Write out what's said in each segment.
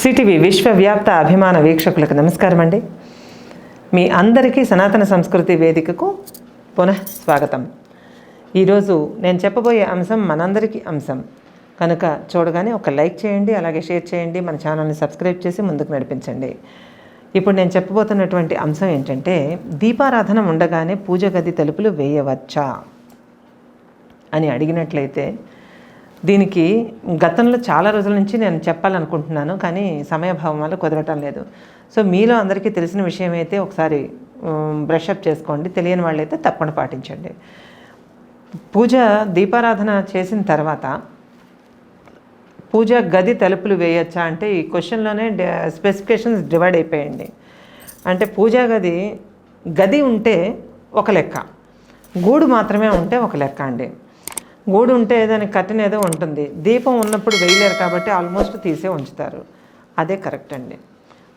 CTV విశ్వవ్యాప్త అభిమాన వీక్షకులకు నమస్కారం అండి. మీ అందరికీ సనాతన సంస్కృతి వేదికకు పునః స్వాగతం. ఈరోజు నేను చెప్పబోయే అంశం మనందరికీ అంశం. కనుక చూడగానే ఒక లైక్ చేయండి అలాగే షేర్ చేయండి మన ఛానల్ని సబ్స్క్రైబ్ చేసి ముందుకు నడిపించండి. ఇప్పుడు నేను చెప్పబోతున్నటువంటి అంశం ఏంటంటే దీపారాధన ఉండగానే పూజ గది తలుపులు వేయవచ్చా అని అడిగినట్లయితే దీనికి గతంలో చాలా రోజుల నుంచి నేను చెప్పాలనుకుంటున్నాను కానీ సమయభావం వల్ల కుదరటం లేదు. సో మీలో అందరికీ తెలిసిన విషయం అయితే ఒకసారి బ్రషప్ చేసుకోండి. తెలియని వాళ్ళైతే తప్పకుండా పాటించండి. పూజ దీపారాధన చేసిన తర్వాత పూజ గది తలుపులు వేయచ్చా అంటే ఈ క్వశ్చన్లోనే స్పెసిఫికేషన్స్ డివైడ్ అయిపోయండి. అంటే పూజా గది గది ఉంటే ఒక లెక్క. గూడు మాత్రమే ఉంటే ఒక లెక్క అండి. గూడు ఉంటే దానికి కట్టిన ఏదో ఉంటుంది. దీపం ఉన్నప్పుడు వేయలేరు కాబట్టి ఆల్మోస్ట్ తీసే ఉంచుతారు. అదే కరెక్ట్ అండి.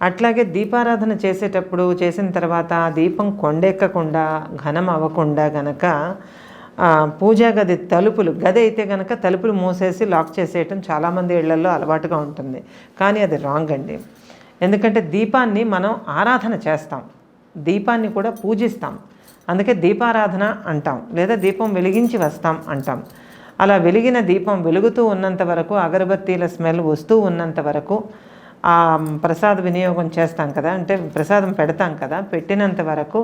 అట్లాగే దీపారాధన చేసేటప్పుడు చేసిన తర్వాత దీపం కొండెక్కకుండా ఘనం అవ్వకుండా గనక పూజా గది తలుపులు గది అయితే కనుక తలుపులు మూసేసి లాక్ చేసేయటం చాలామంది ఇళ్ళలో అలవాటుగా ఉంటుంది. కానీ అది రాంగ్ అండి. ఎందుకంటే దీపాన్ని మనం ఆరాధన చేస్తాం. దీపాన్ని కూడా పూజిస్తాం. అందుకే దీపారాధన అంటాం. లేదా దీపం వెలిగించి వస్తాం అంటాం. అలా వెలిగిన దీపం వెలుగుతూ ఉన్నంత వరకు అగరబత్తీల స్మెల్ వస్తూ ఉన్నంత వరకు ఆ ప్రసాద వినియోగం చేస్తాం కదా అంటే ప్రసాదం పెడతాం కదా పెట్టినంత వరకు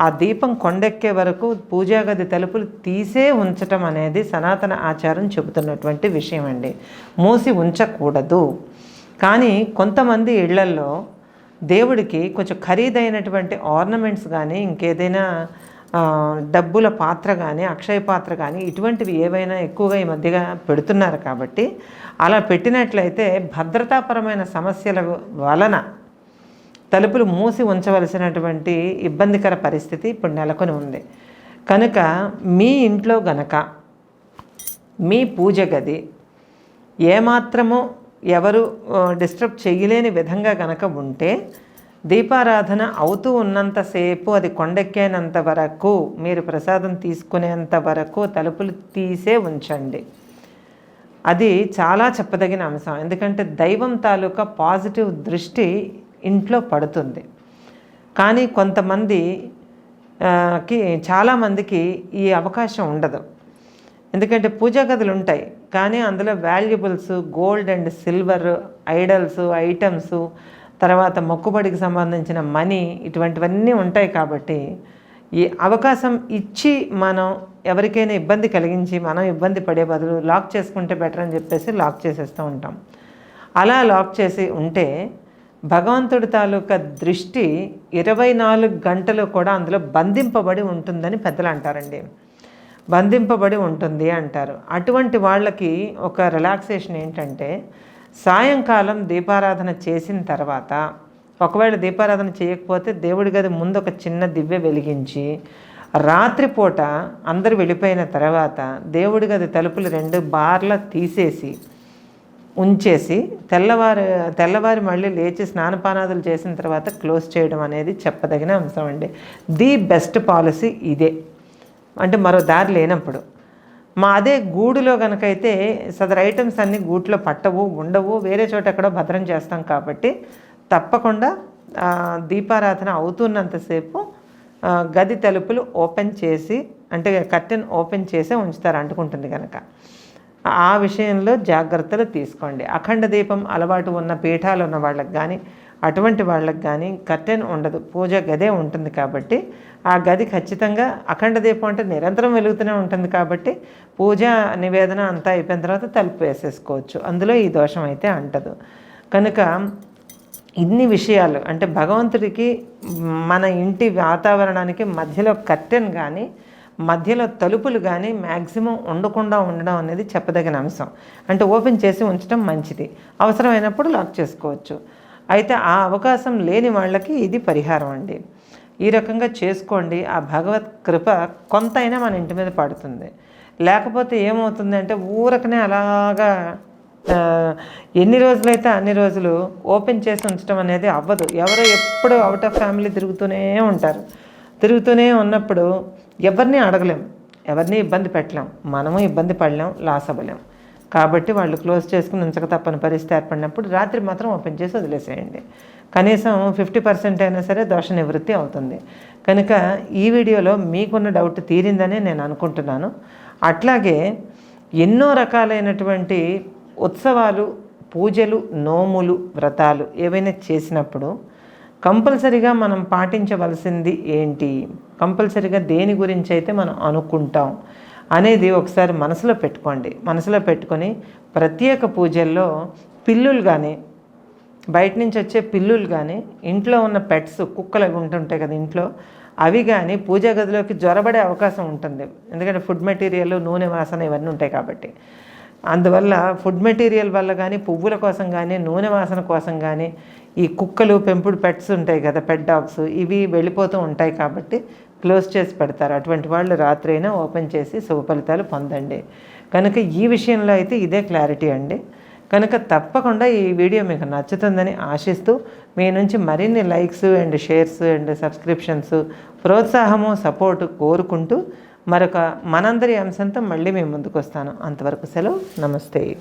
ఆ దీపం కొండెక్కే వరకు పూజాగది తలుపులు తీసే ఉంచటం అనేది సనాతన ఆచారం చెబుతున్నటువంటి విషయం అండి. మూసి ఉంచకూడదు. కానీ కొంతమంది ఇళ్ళల్లో దేవుడికి కొంచెం ఖరీదైనటువంటి ఆర్నమెంట్స్ కానీ ఇంకేదైనా డబ్బుల పాత్ర కానీ అక్షయ పాత్ర కానీ ఇటువంటివి ఏవైనా ఎక్కువగా ఈ మధ్యగా పెడుతున్నారు కాబట్టి అలా పెట్టినట్లయితే భద్రతాపరమైన సమస్యల వలన తలుపులు మూసి ఉంచవలసినటువంటి ఇబ్బందికర పరిస్థితి ఇప్పుడు నెలకొని ఉంది. కనుక మీ ఇంట్లో గనక మీ పూజ గది ఏమాత్రము ఎవరు డిస్టర్బ్ చేయలేని విధంగా గనక ఉంటే దీపారాధన అవుతూ ఉన్నంతసేపు అది కొండెక్కేనంత వరకు మీరు ప్రసాదం తీసుకునేంత వరకు తలుపులు తీసే ఉంచండి. అది చాలా చెప్పదగిన అంశం. ఎందుకంటే దైవం తాలూకా పాజిటివ్ దృష్టి ఇంట్లో పడుతుంది. కానీ కొంతమంది కి చాలామందికి ఈ అవకాశం ఉండదు. ఎందుకంటే పూజా గదులు ఉంటాయి. కానీ అందులో valuables gold and silver idols items తర్వాత మొక్కుబడికి సంబంధించిన మనీ ఇటువంటివన్నీ ఉంటాయి కాబట్టి ఈ అవకాశం ఇచ్చి మనం ఎవరికైనా ఇబ్బంది కలిగించి మనం ఇబ్బంది పడే బదులు లాక్ చేసుకుంటే బెటర్ అని చెప్పేసి లాక్ చేసేస్తూ ఉంటాం. అలా లాక్ చేసి ఉంటే భగవంతుడి తాలూకా దృష్టి ఇరవై నాలుగు గంటలు కూడా అందులో బంధింపబడి ఉంటుందని పెద్దలు అంటారండి. బంధింపబడి ఉంటుంది అంటారు. అటువంటి వాళ్ళకి ఒక రిలాక్సేషన్ ఏంటంటే సాయంకాలం దీపారాధన చేసిన తర్వాత ఒకవేళ దీపారాధన చేయకపోతే దేవుడి గది ముందు ఒక చిన్న దివ్య వెలిగించి రాత్రిపూట అందరు వెళ్ళిపోయిన తర్వాత దేవుడి గది తలుపులు రెండు బార్ల తీసేసి ఉంచేసి తెల్లవారు తెల్లవారి మళ్ళీ లేచి స్నానపానాదులు చేసిన తర్వాత క్లోజ్ చేయడం అనేది చెప్పదగిన అంశం అండి. ది బెస్ట్ పాలసీ ఇదే. అంటే మరో దారి లేనప్పుడు. మా అదే గూడులో కనుకైతే సదర్ ఐటమ్స్ అన్నీ గూట్లో పట్టవు ఉండవు. వేరే చోట ఎక్కడో భద్రం చేస్తాం కాబట్టి తప్పకుండా దీపారాధన అవుతున్నంతసేపు గది తలుపులు ఓపెన్ చేసి అంటే కర్టెన్ ఓపెన్ చేసే ఉంచుతారు అంటుకుంటుంది కనుక ఆ విషయంలో జాగ్రత్తలు తీసుకోండి. అఖండ దీపం అలవాటు ఉన్న పీఠాలు ఉన్న వాళ్ళకి కానీ అటువంటి వాళ్ళకి కానీ కర్టెన్ ఉండదు. పూజ గదే ఉంటుంది కాబట్టి ఆ గది ఖచ్చితంగా అఖండ దీపం అంటే నిరంతరం వెలుగుతూనే ఉంటుంది కాబట్టి పూజ నివేదన అంతా అయిపోయిన తర్వాత తలుపు వేసేసుకోవచ్చు. అందులో ఈ దోషం అయితే అంటదు. కనుక ఇన్ని విషయాలు అంటే భగవంతుడికి మన ఇంటి వాతావరణానికి మధ్యలో కర్టెన్ కానీ మధ్యలో తలుపులు కానీ మ్యాక్సిమం ఉండకుండా ఉండడం అనేది చెప్పదగిన అంశం. అంటే ఓపెన్ చేసి ఉంచడం మంచిది. అవసరమైనప్పుడు లాక్ చేసుకోవచ్చు. అయితే ఆ అవకాశం లేని వాళ్ళకి ఇది పరిహారం అండి. ఈ రకంగా చేసుకోండి. ఆ భగవత్ కృప కొంతైనా మన ఇంటి మీద పడుతుంది. లేకపోతే ఏమవుతుంది అంటే ఊరకనే అలాగా ఎన్ని రోజులైతే అన్ని రోజులు ఓపెన్ చేసి ఉంచడం అనేది అవ్వదు. ఎవరో ఎప్పుడు అవుట్ ఆఫ్ ఫ్యామిలీ తిరుగుతూనే ఉంటారు. తిరుగుతూనే ఉన్నప్పుడు ఎవరిని అడగలేం. ఎవరిని ఇబ్బంది పెట్టలేం. మనము ఇబ్బంది పడలేం. లాస్ అవ్వలేం కాబట్టి వాళ్ళు క్లోజ్ చేసుకుని ఉంచక తప్పని పరిస్థితి ఏర్పడినప్పుడు రాత్రి మాత్రం ఓపెన్ చేసి వదిలేసేయండి. కనీసం ఫిఫ్టీ పర్సెంట్ అయినా సరే దోష నివృత్తి అవుతుంది. కనుక ఈ వీడియోలో మీకున్న డౌట్ తీరిందనే నేను అనుకుంటున్నాను. అట్లాగే ఎన్నో రకాలైనటువంటి ఉత్సవాలు పూజలు నోములు వ్రతాలు ఏవైనా చేసినప్పుడు కంపల్సరిగా మనం పాటించవలసింది ఏంటి? కంపల్సరిగా దేని గురించి అయితే మనం అనుకుంటాం? అనేది ఒకసారి మనసులో పెట్టుకోండి. మనసులో పెట్టుకొని ప్రత్యేక పూజల్లో పిల్లులు కానీ బయట నుంచి వచ్చే పిల్లులు కానీ ఇంట్లో ఉన్న పెట్స్ కుక్కలు అవి ఉంటుంటాయి కదా ఇంట్లో అవి కానీ పూజా గదిలోకి జ్వరబడే అవకాశం ఉంటుంది. ఎందుకంటే ఫుడ్ మెటీరియల్ నూనె వాసన ఇవన్నీ ఉంటాయి కాబట్టి. అందువల్ల ఫుడ్ మెటీరియల్ వల్ల కానీ పువ్వుల కోసం కానీ నూనె వాసన కోసం కానీ ఈ కుక్కలు పెంపుడు పెట్స్ ఉంటాయి కదా పెట్ డాగ్స్ ఇవి వెళ్ళిపోతూ ఉంటాయి కాబట్టి క్లోజ్ చేసి పెడతారు. అటువంటి వాళ్ళు రాత్రి అయినా ఓపెన్ చేసి శుభ ఫలితాలు పొందండి. కనుక ఈ విషయంలో అయితే ఇదే క్లారిటీ అండి. కనుక తప్పకుండా ఈ వీడియో మీకు నచ్చుతుందని ఆశిస్తూ మీ నుంచి మరిన్ని likes and shares and subscriptions ప్రోత్సాహము support కోరుకుంటూ మరొక మనందరి అంశంతో మళ్ళీ మేము ముందుకు వస్తాను. అంతవరకు సెలవు. నమస్తే.